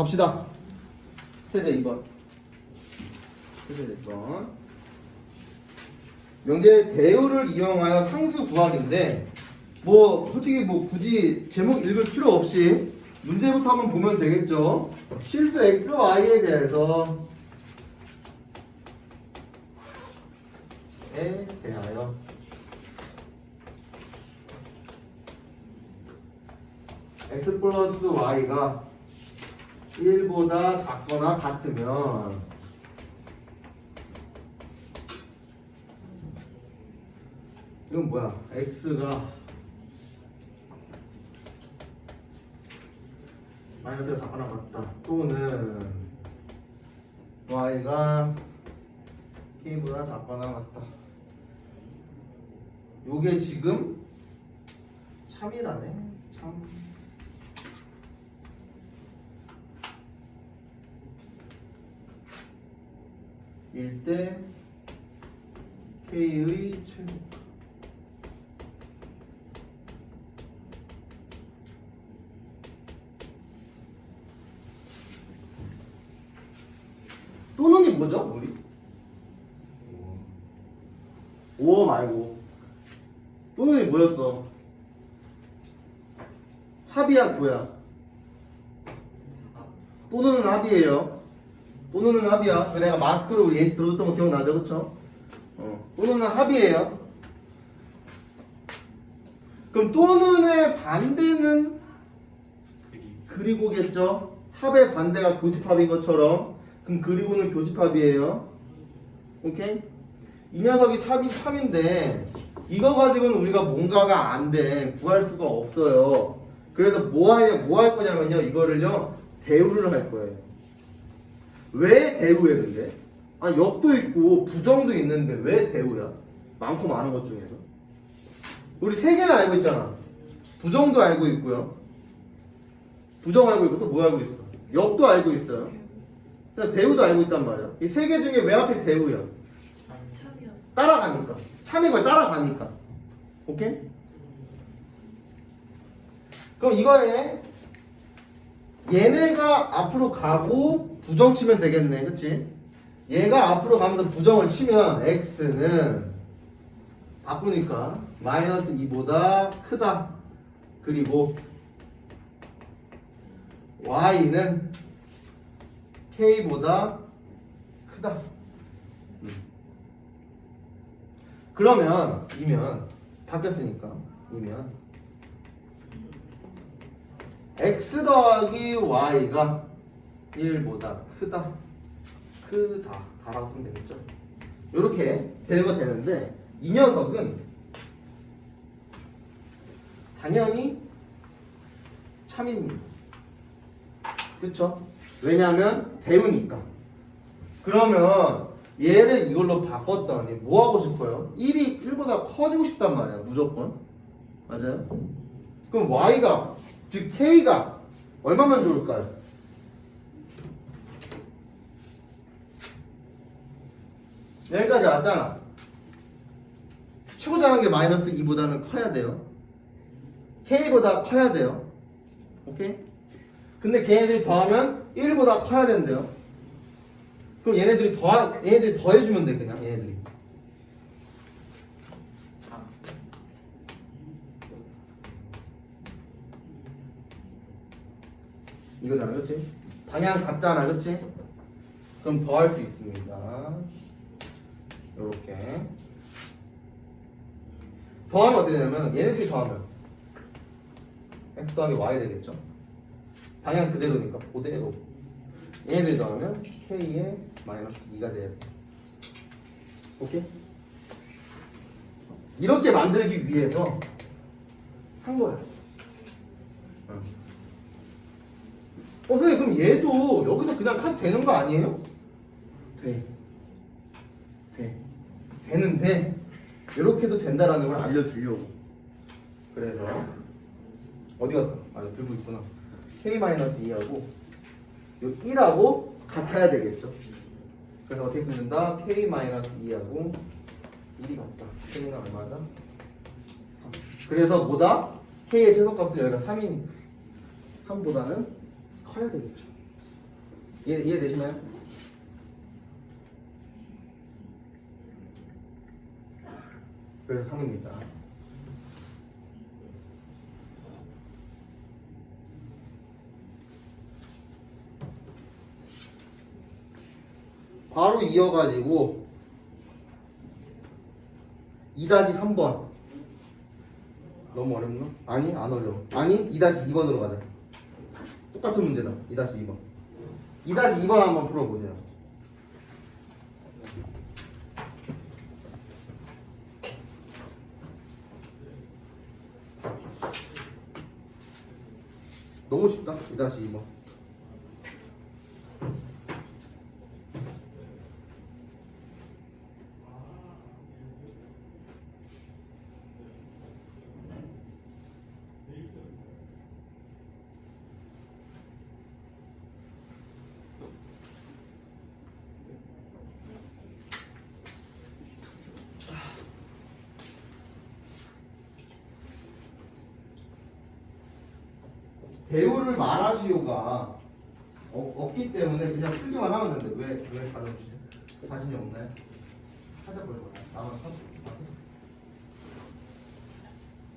갑시다. 세제 2번. 세제 2번. 명제 대우를 이용하여 상수 구하기인데 뭐 솔직히 뭐 굳이 제목 읽을 필요 없이 문제부터 한번 보면 되겠죠. 실수 x, y에 대해서 에 대하여 x 플러스 y가 1보다 작거나 같으면 이건 뭐야? x가 마이너스가 작거나 같다. 또는 y가 k보다 작거나 같다. 요게 지금 참이라네. 참. 일때 K의 최고 또는이 뭐죠 우리? 5 말고 또는이 뭐였어? 합이야 뭐야? 또는은 합이에요 또는은 합이야. 내가 마스크를 우리 예시 들어줬던 거 기억나죠? 그쵸? 어. 또는은 합이에요. 그럼 또는의 반대는 그리고겠죠? 합의 반대가 교집합인 것처럼 그럼 그리고는 교집합이에요. 오케이? 이 녀석이 참이 참인데 이거 가지고는 우리가 뭔가가 안 돼. 구할 수가 없어요. 그래서 뭐 할, 뭐할 거냐면요. 이거를요. 대우를 할 거예요. 왜 대우에 근데? 아 역도 있고 부정도 있는데 왜 대우야? 많고 많은 것 중에서 우리 세 개를 알고 있잖아 부정도 알고 있고요 부정 알고 있고 또 뭐 알고 있어? 역도 알고 있어요 그래서 대우도 알고 있단 말이야 이 세 개 중에 왜 하필 대우야? 따라가니까 참이 걸 따라가니까 오케이? 그럼 이거에 얘네가 앞으로 가고 부정 치면 되겠네 그치? 얘가 앞으로 가면서 부정을 치면 x는 바꾸니까 마이너스 2보다 크다 그리고 y는 k보다 크다 음. 그러면 이면 바뀌었으니까 이면 x 더하기 y가 1보다 크다 크다 다라고 쓰면 되겠죠 이렇게 대가 되는데 이 녀석은 당연히 참입니다 그쵸? 왜냐하면 대우니까 그러면 얘를 이걸로 바꿨더니 뭐 하고 싶어요? 1이 1보다 커지고 싶단 말이야 무조건 맞아요? 그럼 y가 즉 k가 얼마면 좋을까요? 여기까지 왔잖아. 최고작한 게 마이너스 2보다는 커야 돼요. K보다 커야 돼요. 오케이? 근데 걔네들이 더하면 1보다 커야 된대요. 그럼 얘네들이 더 얘네들이 더해주면 돼 그냥 얘네들 이 이거잖아 그렇지? 방향 같잖아 그렇지? 그럼 더할 수 있습니다 요렇게 더하면 어떻게 되냐면 얘네들이 더하면 x 더하기 y 되겠죠? 방향 그대로니까 그대로 얘네들이 더하면 k의 마이너스 2가 돼요 오케이? 이렇게 만들기 위해서 한 거야 응. 어, 선생님, 그럼 얘도 여기서 그냥 카드 되는 거 아니에요? 돼. 돼. 되는데, 이렇게도 된다라는 걸 알려주려고. 그래서, 어디 갔어? 아, 들고 있구나. K-2하고, 요 1하고 같아야 되겠죠. 그래서 어떻게 쓰는다? K-2하고 1이 같다. K는 얼마다? 3. 그래서 뭐다? K의 최소값은 여기가 3이니까. 3보다는 커야 되겠죠. 이해, 이해되시나요? 그래서 3입니다. 바로 이어가지고 2-3번 너무 어렵나? 아니 안 어려워 아니 2-2번으로 가자 똑같은 문제다. 2-2번. 2-2번 한번 풀어보세요. 너무 쉽다. 2-2번 배우를 말하시오가 어, 없기 때문에 그냥 풀기만 하면 되는데 왜, 왜 가져주지? 자신이 없나요? 찾아보려고 나만 찾아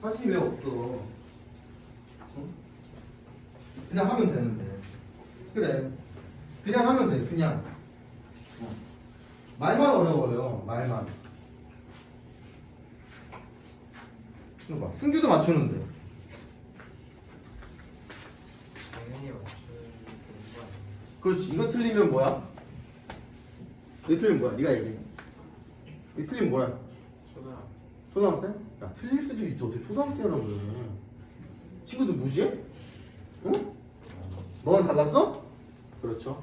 자신이 왜 없어? 어? 그냥 하면 되는데 그래 그냥 하면 돼 그냥 어. 말만 어려워요 말만 봐 승규도 맞추는데 당연히 맞추는 거 아니에요? 그렇지. 이거 틀리면 뭐야? 이거 틀리면 뭐야? 네가 얘기해. 이거 틀리면 뭐야? 초등학생? 야, 틀릴 수도 있죠. 어떻게 초등학생이라고 그래. 친구들 무시해? 응? 너는 잘났어? 그렇죠.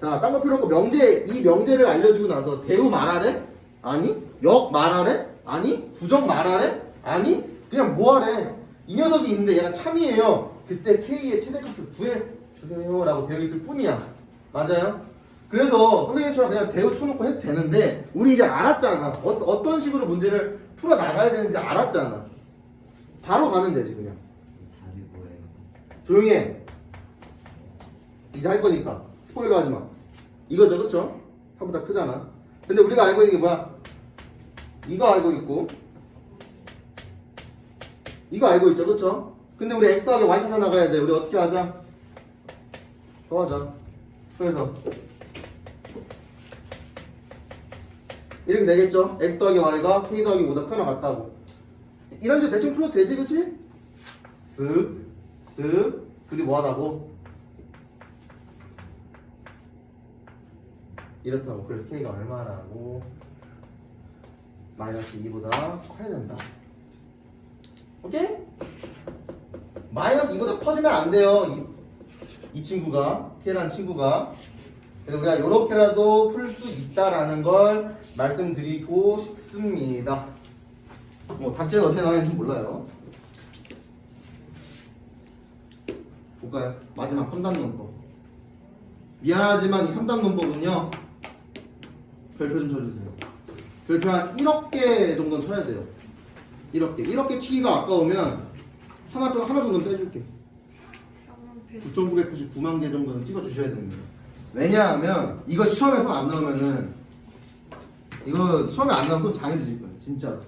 자, 딴 거 필요 없고 명제, 이 명제를 알려주고 나서 대우 말하래? 아니. 역 말하래? 아니. 부정 말하래? 아니. 그냥 뭐하래? 이 녀석이 있는데 얘가 참이에요. 그때 K의 최대 값을 구해 주세요 라고 되어 있을 뿐이야. 맞아요? 그래서 선생님처럼 그냥 대우 쳐놓고 해도 되는데 우리 이제 알았잖아. 어, 어떤 식으로 문제를 풀어 나가야 되는지 알았잖아. 바로 가면 되지 그냥. 답이 뭐예요? 조용히 해. 이제 할 거니까. 스포일러 하지 마. 이거죠, 그쵸? 한보다 크잖아. 근데 우리가 알고 있는 게 뭐야? 이거 알고 있고, 이거 알고 있죠, 그쵸? 근데 우리 x 더하기 y 찾아 나가야 돼. 우리 어떻게 하자? 더 하자. 그래서. 이렇게 되겠죠? x 더하기 y가 k 더하기 5다 크나 같다고. 이런 식으로 대충 풀어도 되지, 그치? 쓱, 쓱, 둘이 뭐 하다고? 이렇다고. 그래서 k가 얼마라고? 마이너스 2보다 커야 된다. 오케이? 마이너스 2보다 커지면 안 돼요. 이, 이 친구가, k라는 친구가. 그래서 우리가 이렇게라도 풀 수 있다라는 걸 말씀드리고 싶습니다. 뭐, 답제는 어떻게 나왔는지 몰라요. 볼까요? 마지막 3단 논법. 미안하지만 이 3단 논법은요, 별표 좀 쳐주세요. 별표 한 1억 개 정도는 쳐야 돼요. 1억 개. 1억 개 치기가 아까우면 하나, 또- 하나 정도는 빼줄게. 9,999만 개 정도는 찍어 주셔야 됩니다. 왜냐하면 이거 시험에서 안 나오면은 이거 시험에 안 나오면 또 장애해질 거예요. 진짜로.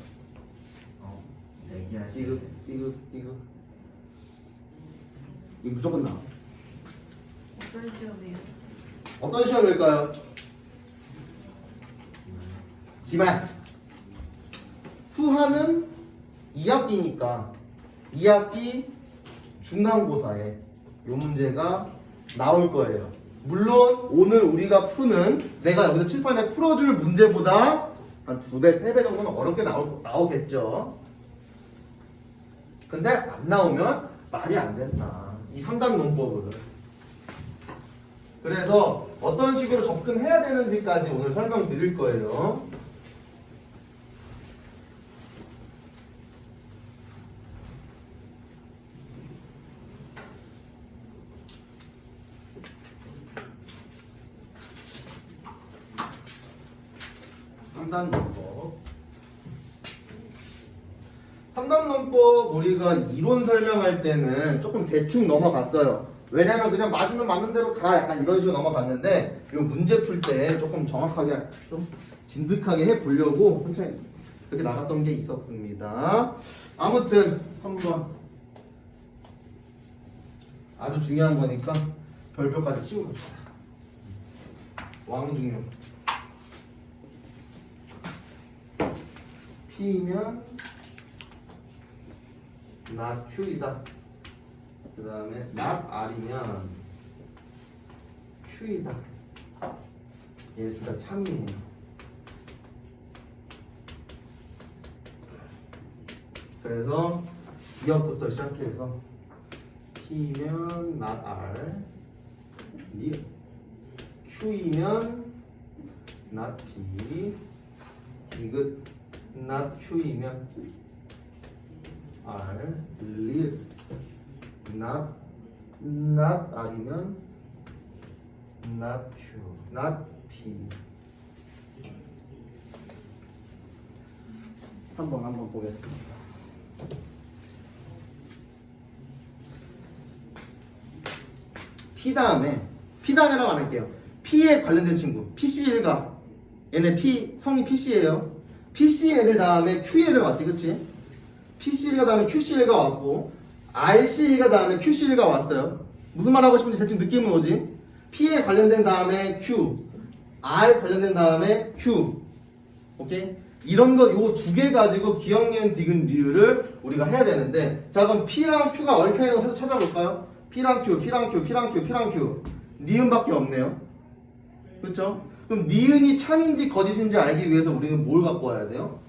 어 얘기하시 이거, 이거, 이거. 이거 무조건 나와. 어떤 시험이에요? 어떤 시험일까요? 기말. 수하는 2학기니까 2학기 중간고사에 이 문제가 나올 거예요. 물론 오늘 우리가 푸는 내가 여기서 칠판에 풀어줄 문제보다 한 두 배, 세 배 정도는 어렵게 나올, 나오겠죠. 근데 안 나오면 말이 안 된다. 이 3단 논법을. 그래서 어떤 식으로 접근해야 되는지까지 오늘 설명드릴 거예요. 삼단 논법. 삼단 논법 우리가 이론 설명할 때는 조금 대충 넘어갔어요. 왜냐면 그냥 맞으면 맞는 대로 가 약간 이런 식으로 넘어갔는데 이거 문제 풀 때 조금 정확하게 좀 진득하게 해 보려고 천천히 그렇게 나갔던 게 있었습니다. 아무튼 한번 아주 중요한 거니까 별표까지 치고 봅시다. 왕중요. P면 not Q이다. 그 다음에 not R이면 Q이다. 얘네 둘다 참이에요. 그래서 기억부터 시작해서 P면 not R, 리 Q이면 not P, 디귿 not Q이면 R, 리 not not R이면 not Q, not P. 한번 한번 보겠습니다. P 다음에 P 다음에라고 안 할게요. P에 관련된 친구 PCL과 얘네 P 성이 PC예요. PCL 다음에 QL가 왔지, 그치? PCL가 다음에 QCL가 왔고 RCL가 다음에 QCL가 왔어요. 무슨 말 하고 싶은지 대충 느낌은 오지? P에 관련된 다음에 Q, R 관련된 다음에 Q. 오케이? 이런 거 요 두 개 가지고 기억, 니은, 디귿, 리을을 우리가 해야 되는데 자 그럼 P랑 Q가 얽혀 있는 거 찾아볼까요? P랑 Q, P랑 Q, P랑 Q, P랑 Q 니은밖에 없네요. 그렇죠? 그럼 니은이 참인지 거짓인지 알기 위해서 우리는 뭘 갖고 와야 돼요?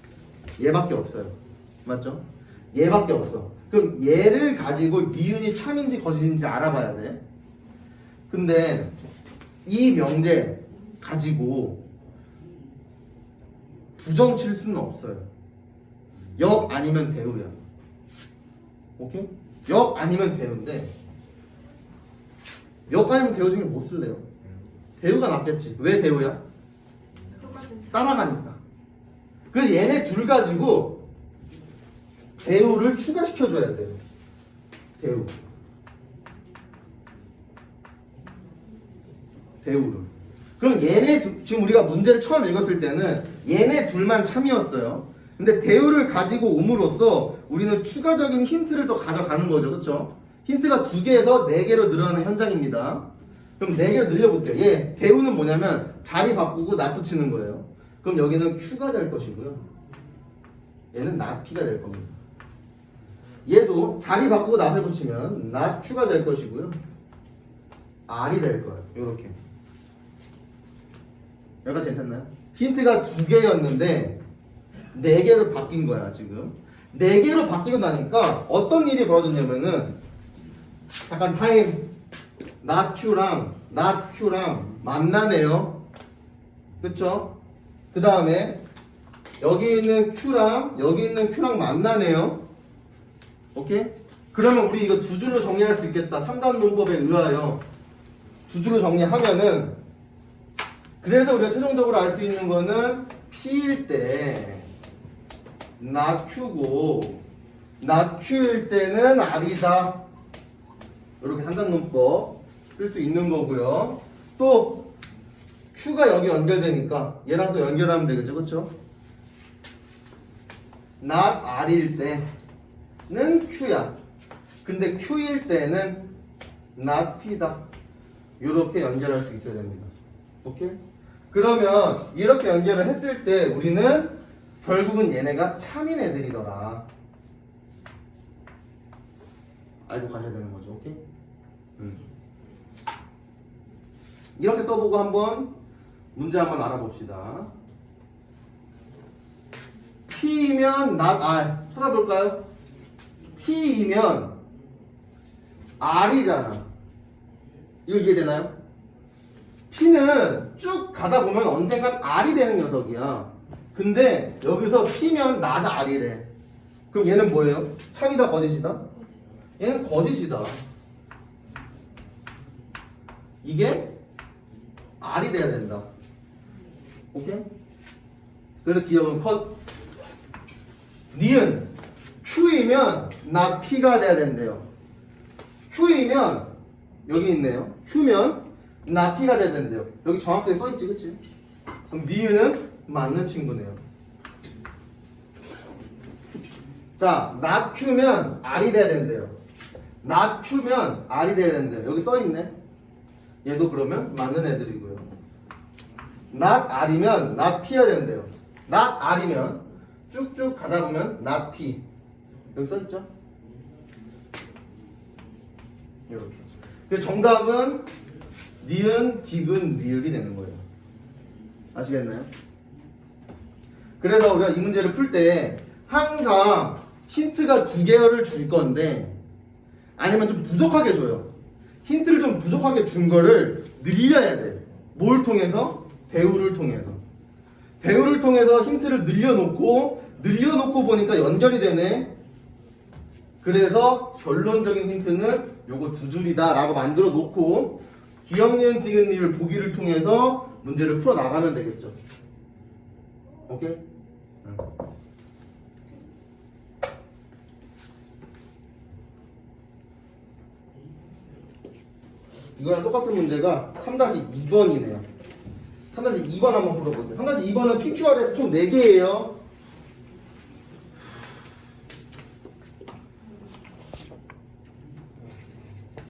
얘밖에 없어요. 맞죠? 얘밖에 없어. 그럼 얘를 가지고 니은이 참인지 거짓인지 알아봐야 돼. 근데 이 명제 가지고 부정 칠 수는 없어요. 역 아니면 대우야. 오케이? 역 아니면 대우인데 역 아니면 대우 중에 못 쓸래요. 대우가 낫겠지. 왜 대우야? 따라가니까. 그래서 얘네 둘 가지고 대우를 추가시켜줘야 돼요. 대우. 대우를. 그럼 얘네 두- 지금 우리가 문제를 처음 읽었을 때는 얘네 둘만 참이었어요. 근데 대우를 가지고 옴으로써 우리는 추가적인 힌트를 또 가져가는 거죠. 그렇죠? 힌트가 두 개에서 네 개로 늘어나는 현장입니다. 그럼 네 개로 늘려볼게요. 얘 대우는 뭐냐면 자리 바꾸고 낫 붙이는 거예요. 그럼 여기는 Q가 될 것이고요. 얘는 낫 P가 될 겁니다. 얘도 자리 바꾸고 낫을 붙이면 낫 Q가 될 것이고요. R이 될 거예요. 이렇게. 여기까지 괜찮나요? 힌트가 두 개였는데 네 개로 바뀐 거야 지금. 네 개로 바뀌고 나니까 어떤 일이 벌어졌냐면은 잠깐 타임 not Q랑 not Q랑 만나네요. 그쵸? 그 다음에 여기 있는 Q랑 여기 있는 Q랑 만나네요. 오케이? 그러면 우리 이거 두 줄로 정리할 수 있겠다. 3단 문법에 의하여 두 줄로 정리하면은 그래서 우리가 최종적으로 알 수 있는 거는 P일 때 not Q고 not Q일 때는 R이다. 이렇게 상단 문법 쓸 수 있는 거고요. 또 Q가 여기 연결되니까 얘랑 또 연결하면 되겠죠, 그렇죠? not R일 때는 Q야. 근데 Q일 때는 not P다. 이렇게 연결할 수 있어야 됩니다. 오케이? 그러면 이렇게 연결을 했을 때 우리는 결국은 얘네가 참인 애들이더라. 알고 가셔야 되는 거죠. 오케이? 음. 이렇게 써보고 한번 문제 한번 알아봅시다. P이면 not R 찾아볼까요? P이면 R이잖아. 이거 이해되나요? P는 쭉 가다 보면 언젠간 R이 되는 녀석이야. 근데 여기서 P면 나다 R이래. 그럼 얘는 뭐예요? 참이다 거짓이다? 얘는 거짓이다. 이게 R이 돼야 된다. 오케이? 그래서 기억은 컷. 니은 Q이면 나 P가 돼야 된대요. Q이면 여기 있네요. Q면 나 P가 돼야 된대요. 여기 정확하게 써있지, 그치? 그럼 니은은 맞는 친구네요. 자, 나 Q면 R이 돼야 된대요. 나 Q면 R이 돼야 된대요. 여기 써있네. 얘도 그러면 맞는 애들이고요. not R이면 not P여야 된대요. not R이면 쭉쭉 가다 보면 not P. 여기 써있죠? 이렇게. 그 정답은 니은, 디귿, 리을이 되는 거예요. 아시겠나요? 그래서 우리가 이 문제를 풀 때 항상 힌트가 두 개를 줄 건데 아니면 좀 부족하게 줘요. 힌트를 좀 부족하게 준 거를 늘려야 돼. 뭘 통해서? 대우를 통해서. 대우를 통해서 힌트를 늘려놓고 늘려놓고 보니까 연결이 되네. 그래서 결론적인 힌트는 요거 두 줄이다 라고 만들어 놓고 기억니은 디귿니을 보기를 통해서 문제를 풀어 나가면 되겠죠. 오케이? 응. 이거랑 똑같은 문제가 3-2번이네요. 3-2번 한번 풀어보세요. 3-2번은 PQR에서 총 4개예요.